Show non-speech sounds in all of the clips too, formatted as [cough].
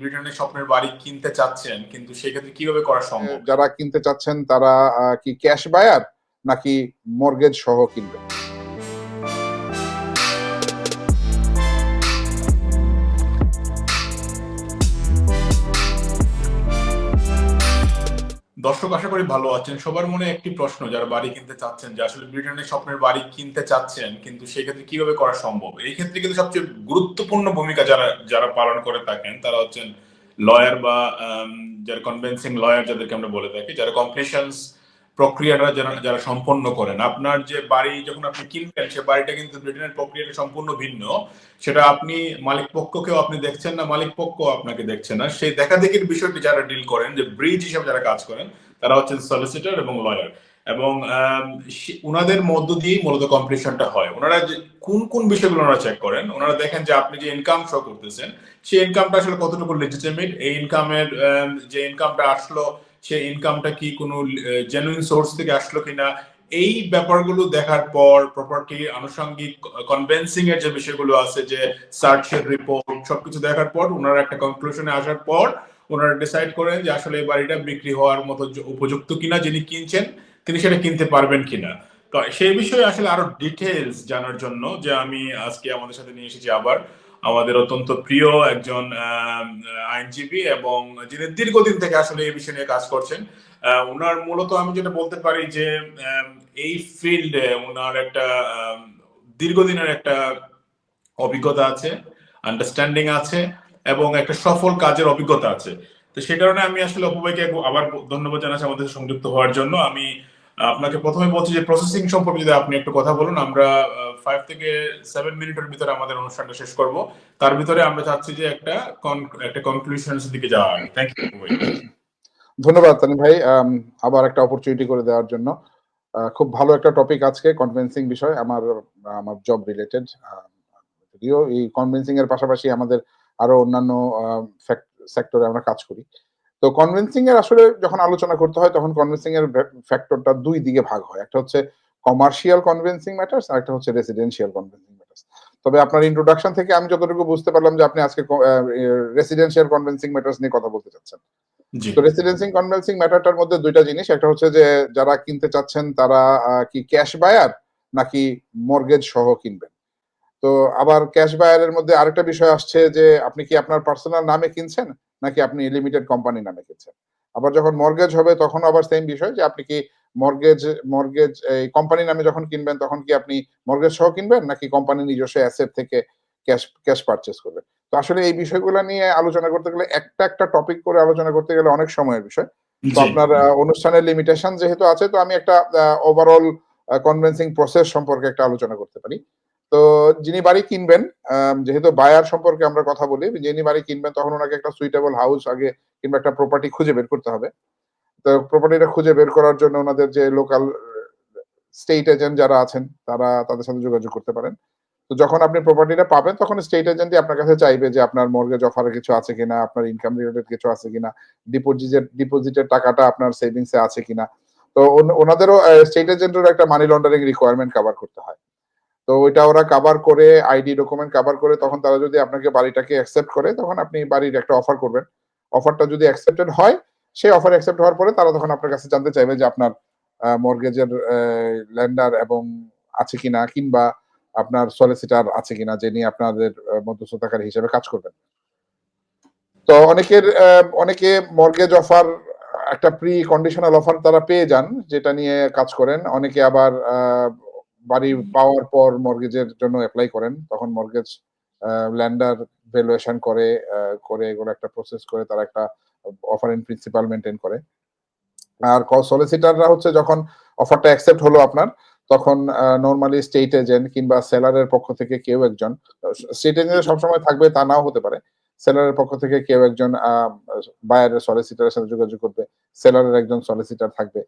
ব্রিটেনের স্বপ্নের বাড়ি কিনতে চাচ্ছেন, কিন্তু সেক্ষেত্রে কীভাবে করা সম্ভব? যারা কিনতে চাচ্ছেন তারা কি ক্যাশ বায়ার নাকি মর্গেজ সহ কিনবেন? দর্শক আশা করি ভালো আছেন। সবার মনে একটি প্রশ্ন, যারা বাড়ি কিনতে চাচ্ছেন, যে আসলে ব্রিটেনের স্বপ্নের বাড়ি কিনতে চাচ্ছেন, কিন্তু সেক্ষেত্রে কীভাবে করা সম্ভব? এই ক্ষেত্রে কিন্তু সবচেয়ে গুরুত্বপূর্ণ ভূমিকা যারা যারা পালন করে থাকেন, তারা হচ্ছেন লয়ার বা যারা কনভেন্সিং লয়ার যাদেরকে আমরা বলে থাকি, যারা কমপ্লিশনস প্রক্রিয়াটা যারা যারা সম্পন্ন করেন। আপনার যে বাড়ি যখন আপনি কিনবেন, সে বাড়িটা কিন্তু ব্রিটেনের প্রক্রিয়াটা সম্পূর্ণ ভিন্ন। সেটা আপনি মালিক পক্ষকেও আপনি দেখছেন না, মালিক পক্ষ আপনাকে দেখছে না। সেই দেখাদেখির বিষয়টি যারা ডিল করেন, যে ব্রিজ হিসেবে যারা কাজ করেন, তারা হচ্ছেন সলিসিটর এবং লয়ার এবং উনাদের মধ্য দিয়েই মূলত কম্পিটিশনটা হয়। ওনারা কোন কোন বিষয়গুলো ওনারা চেক করেন ওনারা দেখেন যে আপনি যে ইনকাম শো করতেছেন, সেই ইনকামটা আসলে কতটুকু লেজিটিমেট এই ইনকামের যে ইনকামটা আসলো সেই ইনকামটা কি কোনো জেনুইন সোর্স থেকে আসলো কিনা, এই ব্যাপারগুলো দেখার পর প্রপার্টি আনুষঙ্গিক কনভেন্সিং এর যে বিষয়গুলো আছে, যে সার্চের রিপোর্ট সবকিছু দেখার পর ওনারা একটা কনক্লুশনে আসার পর ওনারা ডিসাইড করেন যে আসলে এই বাড়িটা বিক্রি হওয়ার মতো উপযুক্ত কিনা যিনি কিনছেন, তিনি সেটা কিনতে পারবেন কিনা। তো সেই বিষয়ে আসলে আরও ডিটেলস জানার জন্য যে আমি আজকে আমাদের সাথে নিয়ে এসেছি আবার। আমাদের অত্যন্ত প্রিয় একজন আইনজীবী এবং যিনি দীর্ঘদিন থেকে আসলে এই বিষয় নিয়ে কাজ করছেন ওনার মূলত আমি যেটা বলতে পারি যে এই ফিল্ডে ওনার একটা দীর্ঘদিনের একটা অভিজ্ঞতা আছে আন্ডারস্ট্যান্ডিং আছে এবং একটা সফল কাজের অভিজ্ঞতা আছে। তো সে কারণে আমি আসলে অপুভাইকে আবার ধন্যবাদ জানাচ্ছি আমাদের সংযুক্ত হওয়ার জন্য। আমি আপনাকে প্রথমে বলছি যে প্রসেসিং সম্পর্কে যদি আপনি একটু কথা বলুন, আমরা ফাইভ থেকে সেভেন মিনিটের ভিতরে আমাদের অনুষ্ঠানটা শেষ করব। তার ভিতরে আমরা চাচ্ছি যে একটা একটা কনক্লুশনের দিকে যাওয়া থ্যাংক ইউ ধন্যবাদ তানি ভাই আবার একটা অপরচুনিটি করে দেওয়ার জন্য। খুব ভালো একটা টপিক আজকে কনভিন্সিং বিষয়, আমার আমার জব রিলেটেড যদিও এই কনভিন্সিং এর পাশাপাশি আমাদের আরও অন্যান্য সেক্টরে আমরা কাজ করি। তো কনভিন্সিং এর আসলে যখন আলোচনা করতে হয় তখন কনভিন্সিং এর ফ্যাক্টরটা দুই দিকে ভাগ হয়। একটা হচ্ছে কমার্শিয়াল কনভিন্সিং ম্যাটার্স আর একটা হচ্ছে রেসিডেন্সিয়াল কনভিন্সিং ম্যাটার্স তবে আপনার ইন্ট্রোডাকশন থেকে আমি যতটুকু বুঝতে পারলাম যে আপনি আজকে রেসিডেন্সিয়াল কনভিন্সিং ম্যাটার্স নিয়ে কথা বলতে চাচ্ছেন। তো রেসিডেন্সিং কনভেন্সিং ম্যাটারটার মধ্যে দুইটা জিনিস। একটা হচ্ছে যে যারা কিনতে চাচ্ছেন তারা কি ক্যাশ বায়ার নাকি মর্গেজ সহ কিনবেন? তো আবার ক্যাশ বায়ারের মধ্যে আরেকটা বিষয় আসছে যে আপনি কি আপনার পার্সোনাল নামে কিনছেন? নাকি আপনি লিমিটেড কোম্পানি নামে কিনছেন আবার যখন মর্গেজ হবে তখন আবার সেম বিষয় যে আপনি কি মর্গেজ মর্গেজ এই কোম্পানি নামে যখন কিনবেন তখন কি আপনি মর্গেজ সহ কিনবেন নাকি কোম্পানি নিজস্ব অ্যাসেট থেকে ক্যাশ ক্যাশ পারচেস করবেন? তো আসলে এই বিষয়গুলো নিয়ে আলোচনা করতে গেলে একটা একটা টপিক করে আলোচনা করতে গেলে অনেক সময়ের বিষয়। তো আপনার অনুষ্ঠানের লিমিটেশন যেহেতু আছে তো আমি একটা ওভারঅল কনভেন্সিং প্রসেস সম্পর্কে একটা আলোচনা করতে পারি। তো যিনি বাড়ি কিনবেন যেহেতু বায়ার সম্পর্কে আমরা কথা বলি, যিনি বাড়ি কিনবেন তখন ওনাকে একটা সুইটেবল হাউস আগে কিংবা একটা প্রপার্টি খুঁজে বের করতে হবে। তো প্রপার্টিটা খুঁজে বের করার জন্য ওনাদের যে লোকাল স্টেট এজেন্ট যারা আছেন, তারা তাদের সাথে যোগাযোগ করতে পারেন। তো যখন আপনি প্রপার্টিটা পাবেন, তখন স্টেট এজেন্টই আপনার কাছে চাইবে যে আপনার মর্গেজ অফারে কিছু আছে কিনা, আপনার ইনকাম রিলেটেড কিছু আছে কিনা ডিপোজিটের ডিপোজিটের টাকাটা আপনার সেভিংসে আছে কিনা। তো ওন- ওনাদেরও স্টেট এজেন্টের একটা মানি লন্ডারিং রিকোয়ারমেন্ট কভার করতে হয়। তো ওইটা ওরা কভার করে আইডি ডকুমেন্ট কভার করে, তখন তারা যদি আপনাকে বাড়িটাকে অ্যাকসেপ্ট করে, তখন আপনি বাড়ির একটা অফার করবেন। অফারটা যদি অ্যাকসেপ্টেড হয়, সেই অফার অ্যাকসেপ্ট হওয়ার পরে তারা তখন আপনার কাছে জানতে চাইবে যে আপনার মর্গেজের ল্যান্ডার এবং আছে কিনা, কিংবা আপনার সলিসিটার আছে কিনা, যিনি আপনাদের মধ্যস্থতাকারী হিসেবে কাজ করবেন। তো অনেকের অনেকে মর্গেজ অফার একটা প্রি কন্ডিশনাল অফার তারা পেয়ে যান, যেটা নিয়ে কাজ করেন। অনেকে আবার বাড়ি পাওয়ার পর মর্গেজের জন্য অ্যাপ্লাই করেন তখন মর্গেজ ল্যান্ডার ভ্যালুয়েশন করে করে এগুলো একটা প্রসেস করে তারা একটা অফার ইন প্রিন্সিপাল মেনটেন করে। আর সলিসিটাররা হচ্ছে যখন অফারটা অ্যাকসেপ্ট হলো আপনার তখন নর্মালি স্টেট এজেন্ট কিংবা সেলারের পক্ষ থেকে কেউ একজন স্টেট এজেন্ট সবসময় থাকবে তা নাও হতে পারে। সেলারের পক্ষ থেকে কেউ একজন বায়ারের সলিসিটারের সাথে যোগাযোগ করবে সেলারের একজন সলিসিটার থাকবে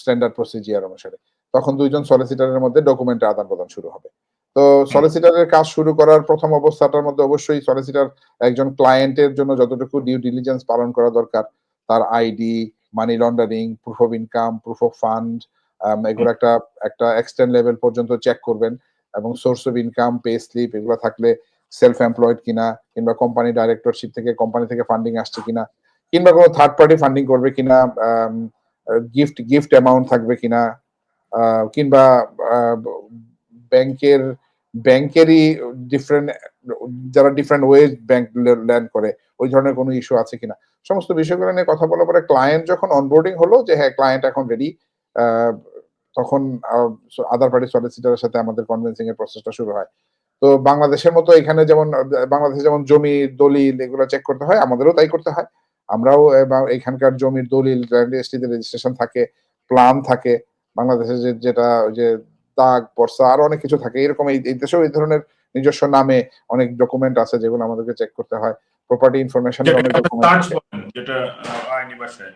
স্ট্যান্ডার্ড প্রসিজিয়ার অনুসারে। তখন দুইজন সলিসিটারের মধ্যে ডকুমেন্টের আদান প্রদান শুরু হবে। তো সলিসিটারের কাজ শুরু করার প্রথম অবস্থাটার মধ্যে অবশ্যই সলিসিটার একজন ক্লায়েন্টের জন্য যতটুকু ডিউ ডিলিজেন্স পালন করা দরকার তার ID money laundering proof of income proof of fund এগুলো একটা একটা এক্সটেন্ড লেভেল পর্যন্ত চেক করবেন এবং source of income pay slip এগুলো থাকলে সেলফ এমপ্লয়েড কিনা কিংবা কোম্পানি ডাইরেক্টরশিপ থেকে কোম্পানি থেকে ফান্ডিং আসছে কিনা কিংবা কোনো থার্ড পার্টি ফান্ডিং করবে কিনা গিফট গিফট অ্যামাউন্ট থাকবে কিনা কিংবা ব্যাংকের, ব্যাংকেরই ডিফারেন্ট যারা ডিফারেন্ট ওয়েজ ব্যাংক ল্যান্ড করে, ওই ধরনের কোনো ইস্যু আছে কিনা? সমস্ত বিষয়গুলো নিয়ে কথা বলার পরে ক্লায়েন্ট যখন অনবোর্ডিং হলো যে হ্যাঁ ক্লায়েন্ট এখন রেডি তখন আদার পার্টি সলিসিটারের সাথে আমাদের কনভিন্সিং এর প্রসেসটা শুরু হয়। তো বাংলাদেশের মতো এখানে যেমন, বাংলাদেশে যেমন জমি, দলিল এগুলো চেক করতে হয়, আমাদেরও তাই করতে হয়। আমরাও এখানকার জমির দলিল রেজিস্ট্রিতে রেজিস্ট্রেশন থাকে প্ল্যান থাকে বাংলাদেশে যে যেটা ওই যে দাগ পর্সা আরও অনেক কিছু থাকে। এরকম এই দেশেও এই ধরনের নিজস্ব নামে অনেক ডকুমেন্ট আছে যেগুলো আমাদেরকে চেক করতে হয়। প্রপার্টি ভাষায়।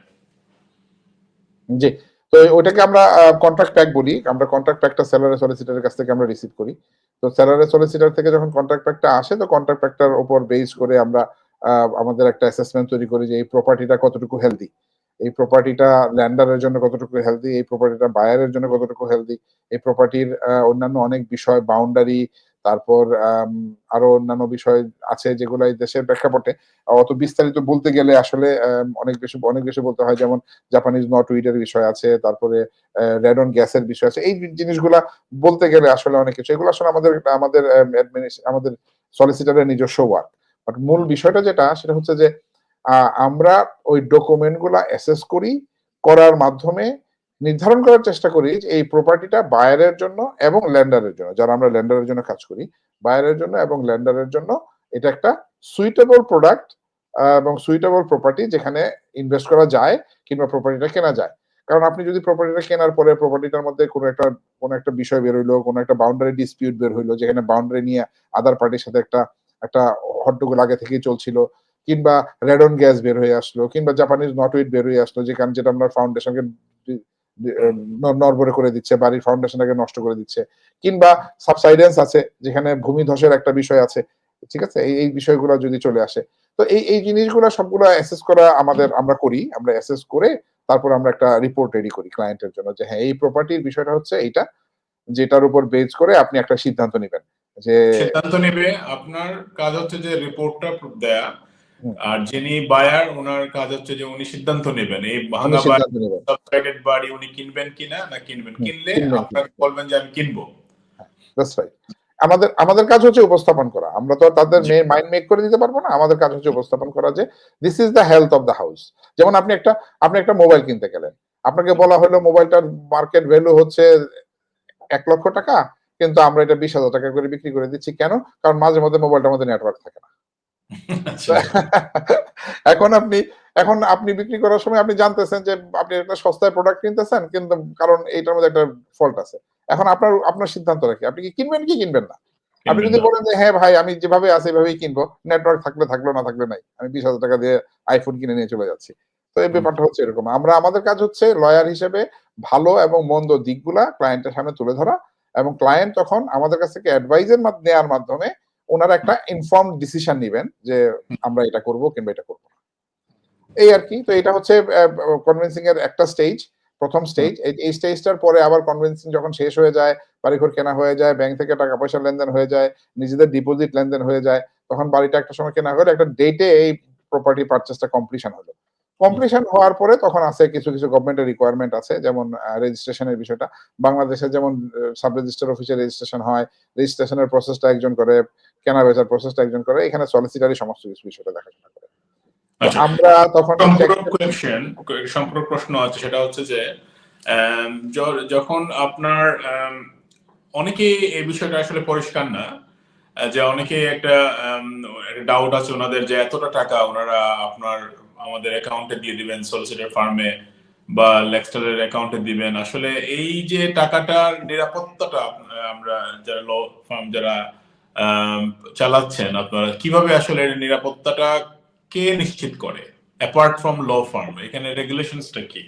জি। তো ওইটাকে আমরা কন্ট্রাক্ট প্যাক বলি। আমরা কন্ট্রাক্ট প্যাকটা সেলারের সলিসিটারের কাছ থেকে আমরা রিসিভ করি। তো সেলারের সলিসিটার থেকে যখন কন্ট্রাক্ট প্যাকটা আসে তো কন্ট্রাক্ট প্যাকটার উপর বেস করে আমরা আমাদের একটা অ্যাসেসমেন্ট তৈরি করি যে এই প্রপার্টিটা কতটুকু হেলদি এই প্রপার্টিটা ল্যান্ডারের জন্য কতটুকু হেলদি এই প্রপার্টিটা বায়ারের জন্য কতটুকু হেলদি এই প্রপার্টির অন্যান্য অনেক বিষয় বাউন্ডারি তারপর আরও অন্যান্য বিষয় আছে যেগুলো দেশের প্রেক্ষাপটে। অত বিস্তারিত বলতে গেলে আসলে অনেক বেশি অনেক বেশি বলতে হয় যেমন জাপানিজ নট উইডের বিষয় আছে তারপরে রেডন গ্যাসের বিষয় আছে। এই জিনিসগুলা বলতে গেলে আসলে অনেক কিছু। এগুলো আসলে আমাদের আমাদের আম, আমাদের সলিসিটারের নিজস্ব ওয়ার্ক বাট মূল বিষয়টা যেটা সেটা হচ্ছে যে আমরা ওই ডকুমেন্টগুলা অ্যাসেস করি, করার মাধ্যমে নির্ধারণ করার চেষ্টা করি যে এই প্রপার্টিটা বায়ারের জন্য এবং ল্যান্ডারের জন্য। যারা আমরা ল্যান্ডারের জন্য কাজ করি বায়ারের জন্য এবং ল্যান্ডারের জন্য এটা একটা সুইটেবল প্রোডাক্ট এবং সুইটেবল প্রপার্টি যেখানে ইনভেস্ট করা যায় কিংবা প্রপার্টিটা কেনা যায়। কারণ আপনি যদি প্রপার্টিটা কেনার পরে প্রপার্টিটার মধ্যে কোনো একটা কোনো একটা বিষয় বের হইল, কোনো একটা বাউন্ডারি ডিসপিউট বের হইল, যেখানে বাউন্ডারি নিয়ে আদার পার্টির সাথে একটা একটা হট্টগোল আগে থেকেই চলছিল কিংবা রেডন গ্যাস বের হয়ে আসলো, কিংবা জাপানিজ নটউইড বের হয়ে আসলো, যেখানে যেটা আমরা ফাউন্ডেশনকে নরবরে করে দিচ্ছে, বাড়ির ফাউন্ডেশনটাকে নষ্ট করে দিচ্ছে, কিংবা সাবসাইডেন্স আছে, যেখানে ভূমি ধসের একটা বিষয় আছে, ঠিক আছে এই বিষয়গুলো যদি চলে আসে, তো এই এই জিনিসগুলো সবগুলো অ্যাসেস করা আমাদের, আমরা করি, আমরা অ্যাসেস করে তারপর আমরা একটা রিপোর্ট রেডি করি ক্লায়েন্টের জন্য যে হ্যাঁ এই প্রপার্টির বিষয়টা হচ্ছে এইটা, যেটার উপর বেজ করে আপনি একটা সিদ্ধান্ত নেবেন যে সিদ্ধান্ত নেবে, আপনার কাজ হচ্ছে যে রিপোর্টটা দেয়া। আর যিনি বায়ার ওনার কাজ হচ্ছে যে উনি সিদ্ধান্ত নেবেন। এই ভাঙা বাড়ি সিদ্ধান্ত বাড়ি উনি কিনবেন কিনা না কিনবেন? কিনলে আপনাকে বলবেন যে আমি কিনবো। দ্যাটস রাইট আমাদের আমাদের কাজ হচ্ছে উপস্থাপন করা। আমরা তো তাদের মাইন্ড মেক করে দিতে পারব না। আমাদের কাজ হচ্ছে উপস্থাপন করা যে this is the health of the house যেমন আপনি একটা আপনি একটা মোবাইল কিনতে গেলেন। আপনাকে বলা হলো মোবাইলটার মার্কেট ভ্যালু হচ্ছে এক লক্ষ টাকা কিন্তু আমরা এটা বিশ হাজার টাকা করে বিক্রি করে দিচ্ছি। কেন? কারণ মাঝে মধ্যে মোবাইলটার মধ্যে নেটওয়ার্ক থাকে না। [laughs] এখন আপনি এখন আপনি বিক্রি করার সময় আপনি জানতেছেন যে আপনি একটা সস্তায় প্রোডাক্ট কিনতেছেন কিন্তু কারণ এইটার মধ্যে একটা ফল্ট আছে। এখন আপনার আপনার সিদ্ধান্ত রাখি। আপনি কি কিনবেন কি কিনবেন না? আপনি যদি বলেন যে হ্যাঁ ভাই আমি যেভাবে আছে এভাবেই কিনবো। নেটওয়ার্ক থাকলে থাকল না থাকলে নাই। আমি বিশ হাজার টাকা দিয়ে আইফোন কিনে নিয়ে চলে যাচ্ছি। তো এই ব্যাপারটা হচ্ছে এরকম। আমরা আমাদের কাজ হচ্ছে লয়ার হিসেবে ভালো এবং মন্দ দিকগুলা ক্লায়েন্টের সামনে তুলে ধরা এবং ক্লায়েন্ট তখন আমাদের কাছ থেকে অ্যাডভাইজের নেওয়ার মাধ্যমে ওনারা একটা ইনফর্ম ডিসিশন নেবেন যে আমরা এটা করব কিংবা এটা করব এই আর কি তো এটা হচ্ছে কনভিন্সিং এর একটা স্টেজ প্রথম স্টেজ এই স্টেজটার পরে আবার কনভিন্সিং যখন শেষ হয়ে যায় বাড়িঘর কেনা হয়ে যায় ব্যাংক থেকে টাকা পয়সা লেনদেন হয়ে যায় নিজেদের ডিপোজিট লেনদেন হয়ে যায় তখন বাড়িটা একটা সময় কেনা হলে একটা ডেটে এই প্রপার্টি পারচেসটা কমপ্লিশন হলো। কমপ্লিশন হওয়ার পরে তখন আছে কিছু কিছু গভর্নমেন্টের রিকোয়ারমেন্ট আছে যেমন রেজিস্ট্রেশনের বিষয়টা। বাংলাদেশে যেমন সাব রেজিস্টার অফিসে রেজিস্ট্রেশন হয় রেজিস্ট্রেশনের প্রসেসটা একজন করে কেনা বেচার প্রসেসটা একজন করে এখানে সলিসিটারি সমস্ত কিছু বিষয়টা দেখাশোনা করে। আচ্ছা আমরা তখন সম্পূরক সম্পূরক প্রশ্ন আছে সেটা হচ্ছে যে যখন আপনার অনেকে এই বিষয়টা আসলে পরিষ্কার না যে অনেকে একটা ডাউট আছে ওনাদের যে এতটা টাকা ওনারা আপনার আমাদের অ্যাকাউন্টে দিয়ে দিবেন সলিসিটার ফার্মে বা লেক্সটারের অ্যাকাউন্টে দিবেন। আসলে এই যে টাকাটার নিরাপত্তাটা আমরা যারা ল ফার্ম যারা চালাচ্ছেন, আপনারা কীভাবে আসলে নিরাপত্তাটা কে নিশ্চিত করে অ্যাপার্ট ফ্রম ল ফার্ম এখানে রেগুলেশনসটা কি?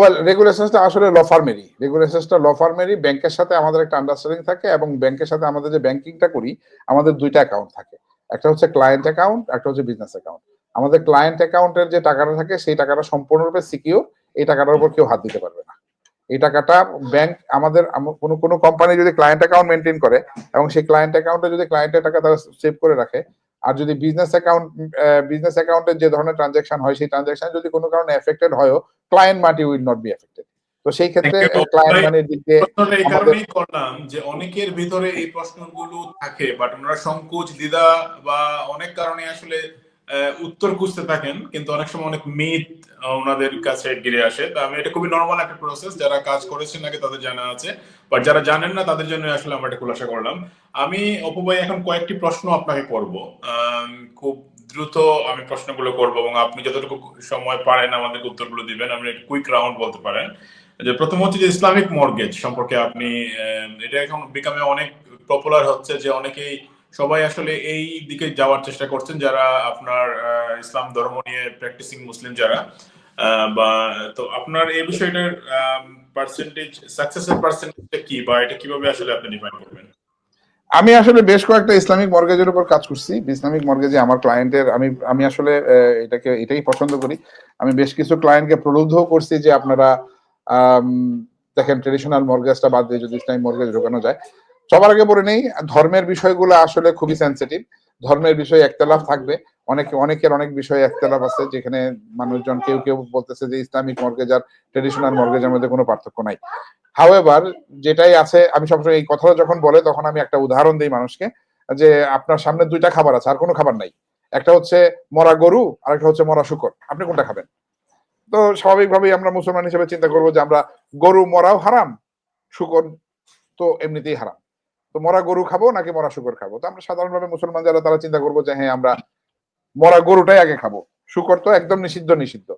ওয়েল রেগুলেশনসটা আসলে ল ফার্মেরই রেগুলেশনসটা ল ফার্মেরই ব্যাংকের সাথে আমাদের একটা আন্ডারস্ট্যান্ডিং থাকে এবং ব্যাংকের সাথে আমাদের যে ব্যাংকিংটা করি, আমাদের দুইটা অ্যাকাউন্ট থাকে। একটা হচ্ছে ক্লায়েন্ট অ্যাকাউন্ট একটা হচ্ছে বিজনেস অ্যাকাউন্ট আমাদের ক্লায়েন্ট অ্যাকাউন্টের যে টাকাটা থাকে সেই টাকাটা সম্পূর্ণরূপে সিকিউর এই টাকাটার উপর কেউ হাত দিতে পারবে না। এই টাকাটা ব্যাংক আমাদের কোনো কোনো কোম্পানি যদি ক্লায়েন্ট অ্যাকাউন্ট মেনটেন করে এবং সেই ক্লায়েন্ট অ্যাকাউন্টে যদি ক্লায়েন্টের টাকা তারা সেভ করে রাখে আর যদি বিজনেস অ্যাকাউন্ট বিজনেস অ্যাকাউন্টে যে ধরনের ট্রানজাকশন হয় সেই ট্রানজাকশন যদি কোনো কারণে এফেক্টেড হয়ও ক্লায়েন্ট মাটি উইল নট বি এফেক্টেড তো সেই ক্ষেত্রে ক্লায়েন্ট মানির দিক দিয়ে এই কারণেই করলাম যে অনেকের ভিতরে এই প্রশ্নগুলো থাকে বাট ওনারা সংকোচ দ্বিধা বা অনেক কারণে আসলে উত্তর খুঁজতে থাকেন, কিন্তু অনেক সময় অনেক মিথ ওনাদের কাছে গিরে আসে। তো আমি, এটা খুবই নর্মাল একটা প্রসেস যারা কাজ করেছেন আগে তাদের জানা আছে। বাট যারা জানেন না, তাদের জন্য আসলে আমরা এটা খুলাসা করলাম। আমি, অপু ভাই, এখন কয়েকটি প্রশ্ন আপনাকে করব। খুব দ্রুত আমি প্রশ্নগুলো করব এবং আপনি যতটুকু সময় পারেন আমাদেরকে উত্তরগুলো দিবেন। আপনি কুইক রাউন্ড বলতে পারেন। যে প্রথম হচ্ছে যে ইসলামিক মর্গেজ সম্পর্কে আপনি এটা এখন বিকামে অনেক পপুলার হচ্ছে যে অনেকেই সবাই আসলে এই দিকে যাওয়ার চেষ্টা করছেন যারা আপনার ইসলাম ধর্ম নিয়ে প্র্যাকটিসিং মুসলিম যারা। বা, তো আপনার এই বিষয়টার পার্সেন্টেজ সাকসেসের পার্সেন্টেজটা কি বা এটা কীভাবে আসলে আপনি ডিফাইন করবেন? আমি আসলে বেশ কয়েকটা ইসলামিক মর্গেজের উপর কাজ করছি। ইসলামিক মর্গেজে আমার ক্লায়েন্টের আমি আমি আসলে এটাকে, এটাই পছন্দ করি। আমি বেশ কিছু ক্লায়েন্টকে প্রলুব্ধ করছি যে আপনারা দেখেন ট্রেডিশনাল মর্গেজটা বাদ দিয়ে যদি ইসলামিক মর্গেজ ঢোকানো যায়। সবার আগে বলে নেই, ধর্মের বিষয়গুলো আসলে খুবই সেন্সিটিভ ধর্মের বিষয়ে একতলাফ থাকবে। অনেক, অনেকের অনেক বিষয়ে একতলাফ আছে, যেখানে মানুষজন কেউ কেউ বলতেছে যে ইসলামিক মর্গেজ আর ট্রেডিশনাল মর্গেজের মধ্যে কোনো পার্থক্য নাই। হাওয়েভার যেটাই আছে, আমি সবসময় এই কথাটা যখন বলে, তখন আমি একটা উদাহরণ দিই মানুষকে, যে আপনার সামনে দুইটা খাবার আছে, আর কোনো খাবার নাই। একটা হচ্ছে মরা গরু, আর একটা হচ্ছে মরা শুকর। আপনি কোনটা খাবেন? তো স্বাভাবিকভাবেই আমরা মুসলমান হিসেবে চিন্তা করব যে আমরা গরু মরাও হারাম, শুকর তো এমনিতেই হারাম। তো মরা গরু খাব নাকি মরা শুকর খাব? তো আমরা সাধারণভাবে মুসলমান যারা তারা চিন্তা করব যে হ্যাঁ আমরা মরা গরুটাই আগে খাব। শুকর তো একদম নিষিদ্ধ নিষিদ্ধ।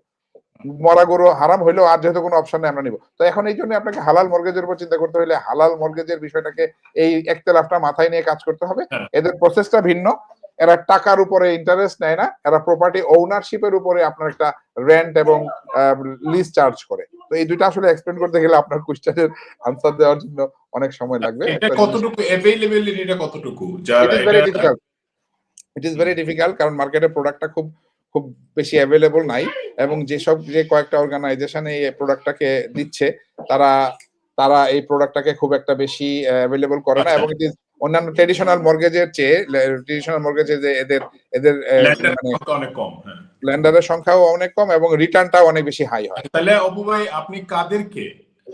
মরা গরু হারাম হইলেও আর যেহেতু কোনো অপশন নেই আমরা নিব। তো এখন এই জন্য আপনাকে হালাল মর্গেজের উপর চিন্তা করতে হলে হালাল মর্গেজের বিষয়টাকে এই একতেলাফটা মাথায় নিয়ে কাজ করতে হবে। হ্যাঁ। এদের প্রসেসটা ভিন্ন। এরা টাকার উপরে ইন্টারেস্ট নেয় না। এরা প্রপার্টি ওনারশিপের উপরে আপনার একটা রেন্ট এবং লিজ চার্জ করে। তো এই দুইটা আসলে এক্সপ্লেন করতে গেলে আপনার কোশ্চেনের আনসার দেওয়ার জন্য অনেক সময় লাগবে। এটা কতটুকু অ্যাভেলেবিলিটিটা কতটুকু? যারা it is very difficult it is very difficult কারণ মার্কেটে প্রোডাক্টটা খুব খুব বেশি অ্যাভেলেবল নাই এবং যেসব যে কয়েকটা অর্গানাইজেশন এই প্রোডাক্টটাকে দিচ্ছে তারা তারা এই প্রোডাক্টটাকে খুব একটা বেশি অ্যাভেলেবল করে না আচ্ছা। এবং it is অন্যান্য ট্রেডিশনাল মর্গেজের চেয়ে ট্রেডিশনাল মর্গেজে যে এদের এদের মানে সংখ্যা অনেক কম হ্যাঁ। ল্যান্ডারের সংখ্যাও অনেক কম এবং রিটার্নটাও অনেক বেশি হাই হয়। তাহলে অপু ভাই আপনি কাদেরকে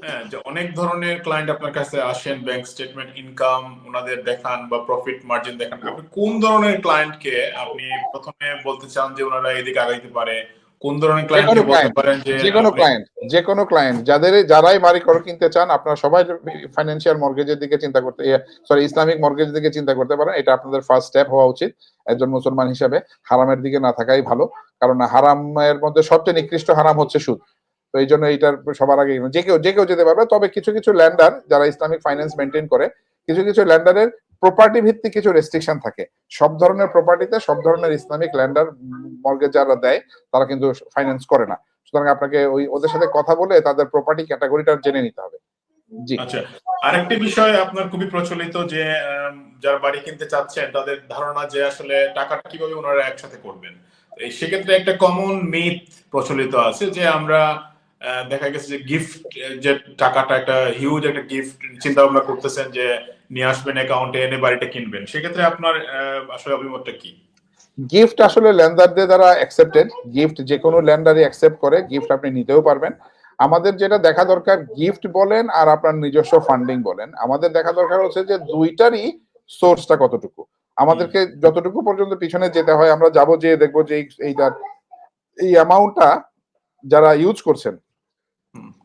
হ্যাঁ যে অনেক ধরনের ক্লায়েন্ট আপনার কাছে আসেন ব্যাংক স্টেটমেন্ট ইনকাম ওনাদের দেখান বা প্রফিট মার্জিন দেখান আপনি কোন ধরনের ক্লায়েন্টকে আপনি প্রথমে বলতে চান যে ওনারা এদিকে আগাইতে পারে? কোন ধরনের ক্লায়েন্টকে যেকোনো বলতে পারেন যে যে কোনো ক্লায়েন্ট যে কোনো ক্লায়েন্ট যাদের যারাই বাড়ি ঘর কিনতে চান আপনারা সবাই ফাইন্যান্সিয়াল মর্গেজের দিকে চিন্তা করতে সরি ইসলামিক মর্গেজের দিকে চিন্তা করতে পারেন। এটা আপনাদের ফার্স্ট স্টেপ হওয়া উচিত। একজন মুসলমান হিসেবে হারামের দিকে না থাকাই ভালো। কারণ হারামের মধ্যে সবচেয়ে নিকৃষ্ট হারাম হচ্ছে সুদ। তো এই জন্য এইটার সবার আগে যে কেউ যে কেউ যেতে পারবে। তবে কিছু কিছু ল্যান্ডার যারা ইসলামিক ফাইন্যান্স মেনটেন করে কিছু কিছু ল্যান্ডারের প্রপার্টি ভিত্তিক কিছু রেস্ট্রিকশন থাকে। সব ধরনের প্রপার্টিতে সব ধরনের ইসলামিক ল্যান্ডার মর্গেজ যারা দেয়, তারা কিন্তু ফাইন্যান্স করে না। সুতরাং আপনাকে ওই, ওদের সাথে কথা বলে তাদের প্রপার্টি ক্যাটাগরিটা জেনে নিতে হবে। জি। আচ্ছা আরেকটি বিষয় আপনার খুবই প্রচলিত যে যারা বাড়ি কিনতে চাচ্ছেন, তাদের ধারণা যে আসলে টাকাটা কীভাবে ওনারা একসাথে করবেন। সেক্ষেত্রে একটা কমন মিথ প্রচলিত আছে যে আমরা দেখা গেছে যে গিফট যে টাকাটা, একটা হিউজ একটা গিফট চিন্তা ভাবনা করতেছেন যে নিয়ে আসবেন অ্যাকাউন্টে এনে বাড়িটা কিনবেন। সেক্ষেত্রে আপনার আসলে অভিমতটা কি? গিফট আসলে ল্যান্ডারদের দ্বারা অ্যাকসেপ্টেড গিফট যে কোনো ল্যান্ডারই অ্যাকসেপ্ট করে গিফট আপনি নিতেও পারবেন। আমাদের যেটা দেখা দরকার গিফট বলেন আর আপনার নিজস্ব ফান্ডিং বলেন। আমাদের দেখা দরকার হচ্ছে যে দুইটারই সোর্সটা কতটুকু। আমাদেরকে যতটুকু পর্যন্ত পিছনে যেতে হয়, আমরা যাব যে দেখব যে এই- এইটার এই অ্যামাউন্টটা যারা ইউজ করছেন।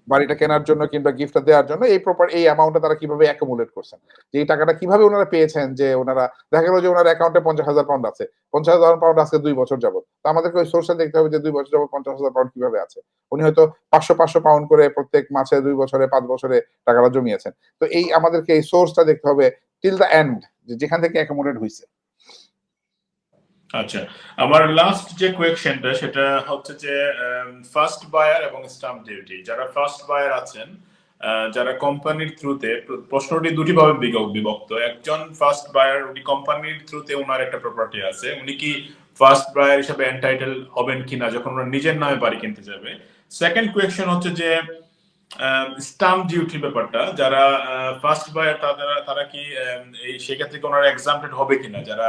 বাড়িটা কেনার জন্য কিংবা গিফটটা দেওয়ার জন্য এই প্রপার এই অ্যামাউন্টটা তারা কীভাবে অ্যাকুমুলেট করছেন? যে এই টাকাটা কীভাবে ওনারা পেয়েছেন যে ওনারা, দেখা গেল যে ওনার অ্যাকাউন্টে পঞ্চাশ হাজার পাউন্ড আছে। পঞ্চাশ হাজার পাউন্ড আজকে দুই বছর যাবত তো আমাদেরকে ওই সোর্সটা দেখতে হবে যে দুই বছর যাবত পঞ্চাশ হাজার পাউন্ড কীভাবে আছে। উনি হয়তো পাঁচশো পাঁচশো পাউন্ড করে প্রত্যেক মাসে দুই বছরে, পাঁচ বছরে টাকাটা জমিয়েছেন। তো এই আমাদেরকে এই সোর্সটা দেখতে হবে টিল দ্য এন্ড যেখান থেকে অ্যাকোমোডেট হয়েছে আচ্ছা আমার লাস্ট যে কোয়েকশনটা সেটা হচ্ছে যে ফার্স্ট বায়ার এবং স্টাম্প ডিউটি যারা ফার্স্ট বায়ার আছেন যারা কোম্পানির থ্রুতে প্রশ্নটি দুটি ভাবে বিভক্ত। একজন ফার্স্ট বায়ার উনি কোম্পানির থ্রুতে ওনার একটা প্রপার্টি আছে। উনি কি ফার্স্ট বায়ার হিসেবে এন্টাইটেল হবেন কিনা, যখন ওনার নিজের নামে বাড়ি কিনতে যাবে। সেকেন্ড কোয়েকশন হচ্ছে যে স্টাম্প ডিউটি ব্যাপারটা। যারা ফার্স্ট বায়ার তারা তারা কি এই সেক্ষেত্রে ওনারা এক্সাম্পটেড হবে কিনা? যারা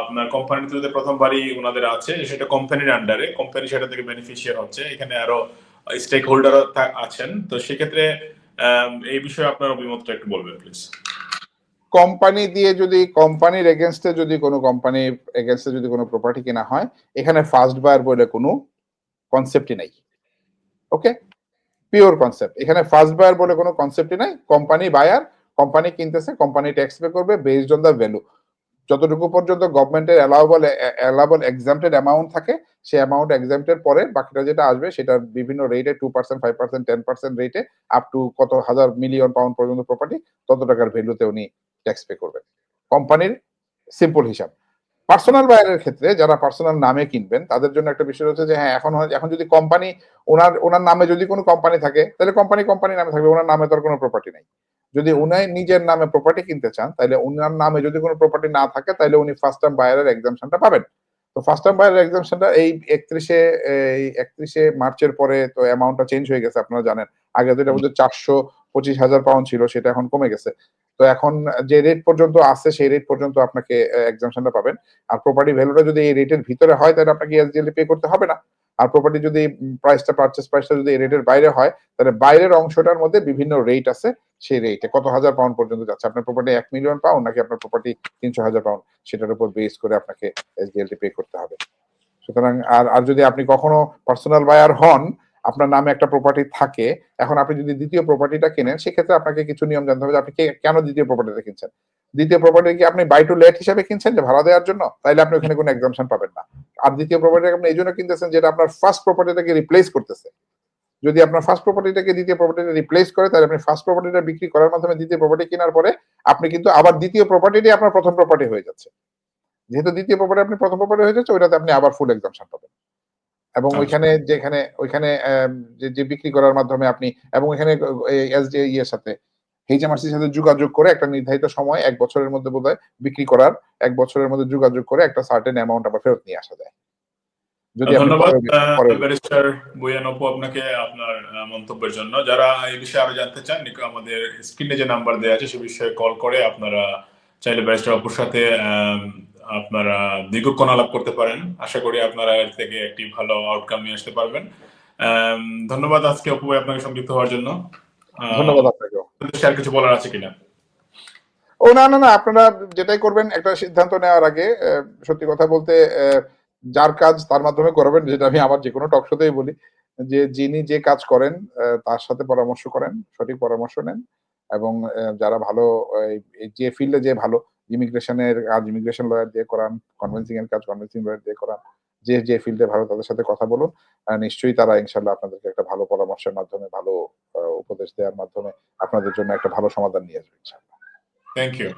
আপনার কোম্পানির থ্রুতে প্রথমবারই ওনাদের আছে, সেটা কোম্পানির আন্ডারে কোম্পানি সেটা থেকে বেনিফিশিয়ার হচ্ছে। এখানে আরও স্টেক হোল্ডার আছেন। তো সেক্ষেত্রে এই বিষয়ে আপনার অভিমতটা একটু বলবেন প্লিজ কোম্পানি দিয়ে যদি কোম্পানির এগেনস্টে যদি কোনো কোম্পানি এগেনস্টে যদি কোনো প্রপার্টি কেনা হয়, এখানে ফার্স্ট বায়ার বলে কোনো কনসেপ্টই নাই। ওকে পিওর কনসেপ্ট এখানে ফার্স্ট বায়ার বলে কোনো কনসেপ্টই নাই। কোম্পানি বায়ার কোম্পানি কিনতেছে কোম্পানি ট্যাক্স পে করবে বেসড অন দ্য ভ্যালু যতটুকু পর্যন্ত গভর্নমেন্টের অ্যালাউবল অ্যালাউবল এক্সামটেড অ্যামাউন্ট থাকে, সেই অ্যামাউন্ট এক্সামটের পরে বাকিটা যেটা আসবে সেটা বিভিন্ন রেটে two percent five percent ten percent রেটে আপ টু কত হাজার মিলিয়ন পাউন্ড পর্যন্ত প্রপার্টি তত টাকার ভ্যালুতে উনি ট্যাক্স পে করবেন। কোম্পানির সিম্পল হিসাব। পার্সোনাল বায়ারের ক্ষেত্রে যারা পার্সোনাল নামে কিনবেন, তাদের জন্য একটা বিষয় হচ্ছে যে হ্যাঁ এখন এখন যদি কোম্পানি ওনার ওনার নামে যদি কোনো কোম্পানি থাকে, তাহলে কোম্পানি কোম্পানি নামে থাকবে, ওনার নামে তো আর কোনো প্রপার্টি নাই। যদি উনি নিজের নামে প্রপার্টি কিনতে চান তাহলে উনার নামে যদি কোনো প্রপার্টি না থাকে তাহলে উনি ফার্স্ট টাইম বায়ারের এক্সামশনটা পাবেন। তো ফার্স্ট টাইম বায়ারের এক্সামশনটা এই একত্রিশে এই একত্রিশে মার্চের পরে তো অ্যামাউন্টটা চেঞ্জ হয়ে গেছে আপনারা জানেন। আগে তো এটা বোধহয় চারশো পঁচিশ হাজার পাউন্ড ছিল সেটা এখন কমে গেছে। তো এখন যে রেট পর্যন্ত আছে সেই রেট পর্যন্ত আপনাকে এক্সামশনটা পাবেন। আর প্রপার্টি ভ্যালুটা যদি এই রেটের ভিতরে হয় তাহলে আপনাকে এসডিএল পে করতে হবে না। আর প্রপার্টি যদি প্রাইসটা পারচেস প্রাইসটা যদি এই রেটের বাইরে হয় তাহলে বাইরের অংশটার মধ্যে বিভিন্ন রেট আছে। সেই রেটে কত হাজার পাউন্ড পর্যন্ত যাচ্ছে? আপনার প্রপার্টি এক মিলিয়ন পাউন্ড নাকি আপনার প্রপার্টি তিনশো হাজার পাউন্ড সেটার উপর বেস করে আপনাকে এসডিএল পে করতে হবে। সুতরাং আর আর যদি আপনি কখনো পার্সোনাল বায়ার হন, আপনার নামে একটা প্রপার্টি থাকে, এখন আপনি যদি দ্বিতীয় প্রপার্টিটা কেনেন, সেক্ষেত্রে আপনাকে কিছু নিয়ম জানতে হবে আপনি কেন দ্বিতীয় প্রপার্টিটা কিনছেন? দ্বিতীয় প্রপার্টি কি আপনি বাই টু লেট হিসাবে কিনছেন যে ভাড়া দেওয়ার জন্য? তাইলে আপনি ওখানে কোনো এক্সামশন পাবেন না। আর দ্বিতীয় প্রপার্টি আপনি এই জন্য কিনতেছেন যেটা আপনার ফার্স্ট প্রপার্টিটাকে রিপ্লেস করতেছে। যদি আপনার ফার্স্ট প্রপার্টিটাকে দ্বিতীয় প্রপার্টিটা রিপ্লেস করে তাহলে আপনি ফার্স্ট প্রপার্টিটা বিক্রি করার মাধ্যমে দ্বিতীয় প্রপার্টি কেনার পরে আপনি কিন্তু আবার দ্বিতীয় প্রপার্টিটি আপনার প্রথম প্রপার্টি হয়ে যাচ্ছে। যেহেতু দ্বিতীয় প্রপার্টি আপনি প্রথম প্রপার্টি হয়ে যাচ্ছে ওইটাতে আপনি আবার ফুল এক্সামশন পাবেন। এবং আচ্ছা। ওইখানে যেখানে ওইখানে যে যে বিক্রি করার মাধ্যমে আপনি এবং এখানে এস ডি ইয়ের সাথে এইচএমআরসির সাথে যোগাযোগ করে একটা নির্ধারিত সময় এক বছরের মধ্যে বোধহয় বিক্রি করার এক বছরের মধ্যে যোগাযোগ করে একটা সার্টেন অ্যামাউন্ট আবার ফেরত নিয়ে আসা যায়। যদি ধন্যবাদ ব্যারিস্টার আপনাকে আপনার মন্তব্যের জন্য। যারা এই বিষয়ে আরও জানতে চান আমাদের স্ক্রিনে যে নাম্বার দেওয়া আছে সে বিষয়ে কল করে আপনারা চাইলে ব্যারিস্টার অপুর সাথে আপনারা দীর্ঘক্ষণ আলাপ করতে পারেন। আশা করি আপনারা এর থেকে একটি ভালো আউটকাম নিয়ে আসতে পারবেন। ধন্যবাদ আজকে অপু ভাই আপনাকে সংযুক্ত হওয়ার জন্য। ধন্যবাদ আপনাদের আর কিছু বলার আছে কিনা? ও না না না আপনারা যেটাই করবেন একটা সিদ্ধান্ত নেওয়ার আগে সত্যি কথা বলতে আহ, যার কাজ তার মাধ্যমে করবেন, যেটা আমি আমার যে কোনো টক শোতেই বলি, যে যিনি যে কাজ করেন তার সাথে পরামর্শ করেন, সঠিক পরামর্শ নেন এবং যারা ভালো যে ফিল্ডে যে ভালো ইমিগ্রেশনের কাজ ইমিগ্রেশন লয়ার দিয়ে করান কনভেন্সিং এর কাজ কনভেন্সিং লয়ার দিয়ে করান, যে যে ফিল্ডে ভালো তাদের সাথে কথা বলুন নিশ্চয়ই তারা ইনশাল্লাহ আপনাদেরকে একটা ভালো পরামর্শের মাধ্যমে, ভালো উপদেশ দেওয়ার মাধ্যমে আপনাদের জন্য একটা ভালো সমাধান নিয়ে আসবে ইনশাল্লাহ থ্যাংক ইউ